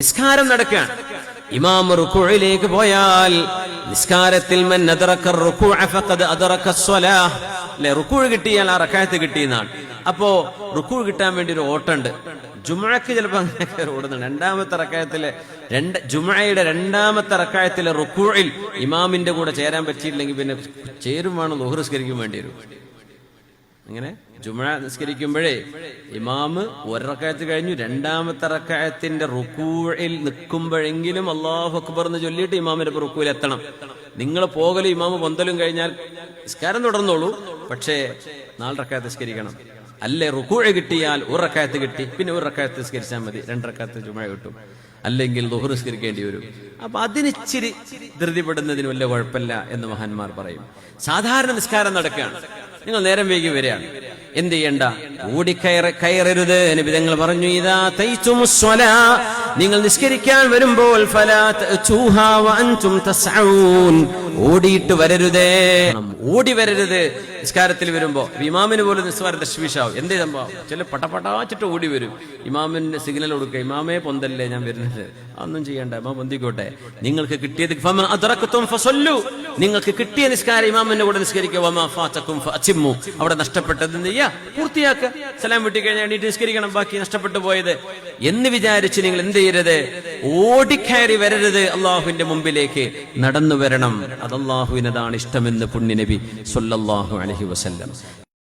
നിസ്കാരം നടക്കുകയാണ് ഇമാം റുക്കുഴിലേക്ക് പോയാൽ നിസ്കാരത്തിൽ അല്ലെ റുക്കുഴ് കിട്ടിയാൽ ആ റക്കായത്ത് കിട്ടിയെന്നാണ്. അപ്പോ റുക്കു കിട്ടാൻ വേണ്ടി ഒരു ഓട്ടമുണ്ട്. ജുമഴക്ക് ചിലപ്പോൾ അങ്ങനെയൊക്കെ ഓടുന്നുണ്ട്. രണ്ടാമത്തെ റക്കായത്തിലെ രണ്ട് ജുമഴയുടെ രണ്ടാമത്തെ റക്കായത്തിലെ റുക്കുഴിൽ ഇമാമിന്റെ കൂടെ ചേരാൻ പറ്റിയില്ലെങ്കിൽ പിന്നെ ചേരുമാണ് വേണം ലോഹ്റിസ്കരിക്കും വേണ്ടി വരും. അങ്ങനെ ജുമ നിസ്കരിക്കുമ്പോഴേ ഇമാമ് ഒരക്കായത്ത് കഴിഞ്ഞു. രണ്ടാമത്തെ റക്കായത്തിന്റെ റുക്കൂഴിൽ നിൽക്കുമ്പോഴെങ്കിലും അള്ളാഹു അക്ബർ എന്ന് ചൊല്ലിയിട്ട് ഇമാമിന്റെ റുക്കൂയിൽ എത്തണം. നിങ്ങൾ പോകലും ഇമാമ് പൊന്തലും കഴിഞ്ഞാൽ നിസ്കാരം തുടർന്നോളൂ. പക്ഷേ നാല് റക്കായത്ത് നിസ്കരിക്കണം. അല്ലേ റുക്കൂഴ കിട്ടിയാൽ ഒരു റക്കായത്ത് കിട്ടി പിന്നെ ഒരു റക്കായത്ത് നിസ്കരിച്ചാൽ മതി. രണ്ട് ജുമഴ ജുമ കിട്ടും. അല്ലെങ്കിൽ ദുഹർ നിസ്കരിക്കേണ്ടി വരും. അപ്പൊ അതിനിച്ചിരി ധൃതിപ്പെടുന്നതിന് വല്ല കുഴപ്പമില്ല എന്ന് മഹാന്മാർ പറയും. സാധാരണ നിസ്കാരം നടക്കുകയാണ്. നിങ്ങൾ നേരം വൈകി വരികയാണ്. എന്ത് ചെയ്യണ്ട? ഓടിക്കയറ കയറരുത്. നിബിതങ്ങൾ പറഞ്ഞു ഇതാ തയ്ച്ചുമുസ്വലാ നിങ്ങൾ നിസ്കരിക്കാൻ വരുമ്പോൾ ഓടിയിട്ട് വരരുതേ. ഓടി വരരുത്. നിസ്കാരത്തിൽ വരുമ്പോ ഇമാമിന് പോലും നിസ്കാര തശ്വീഷാവും. എന്തേ സംഭവം? ചില പട്ടപട്ടാച്ചിട്ട് ഓടി വരും. ഇമാമിന് സിഗ്നൽ കൊടുക്കുക ഇമാമേ പൊന്തല്ലേ ഞാൻ വരുന്നത്? അതൊന്നും ചെയ്യണ്ട ഇമാം പൊന്തിക്കോട്ടെ. നിങ്ങൾക്ക് കിട്ടിയത് ഫമ അദറകതും ഫസല്ലു നിങ്ങൾക്ക് കിട്ടിയ നിസ്കാരം ഇമാമിന്റെ കൂടെ നിസ്കരിക്കുക അവിടെ നഷ്ടപ്പെട്ടത് എന്ത് ചെയ്യാ പൂർത്തിയാക്കുക. സലാം വിട്ടിക്കഴിഞ്ഞാൽ എണീറ്റ് നിസ്കരിക്കണം. ബാക്കി നഷ്ടപ്പെട്ടു പോയത്. എന്ന് വിചാരിച്ച് നിങ്ങൾ എന്ത് ചെയ്യരുത്? ഓടിക്കയറി വരരുത് അള്ളാഹുവിന്റെ മുമ്പിലേക്ക്. നടന്നു വരണം. അത് അള്ളാഹുവിനതാണ് ഇഷ്ടമെന്ന് പുണ്യനബി സൊല്ലാഹു അലഹി വസല്ലം.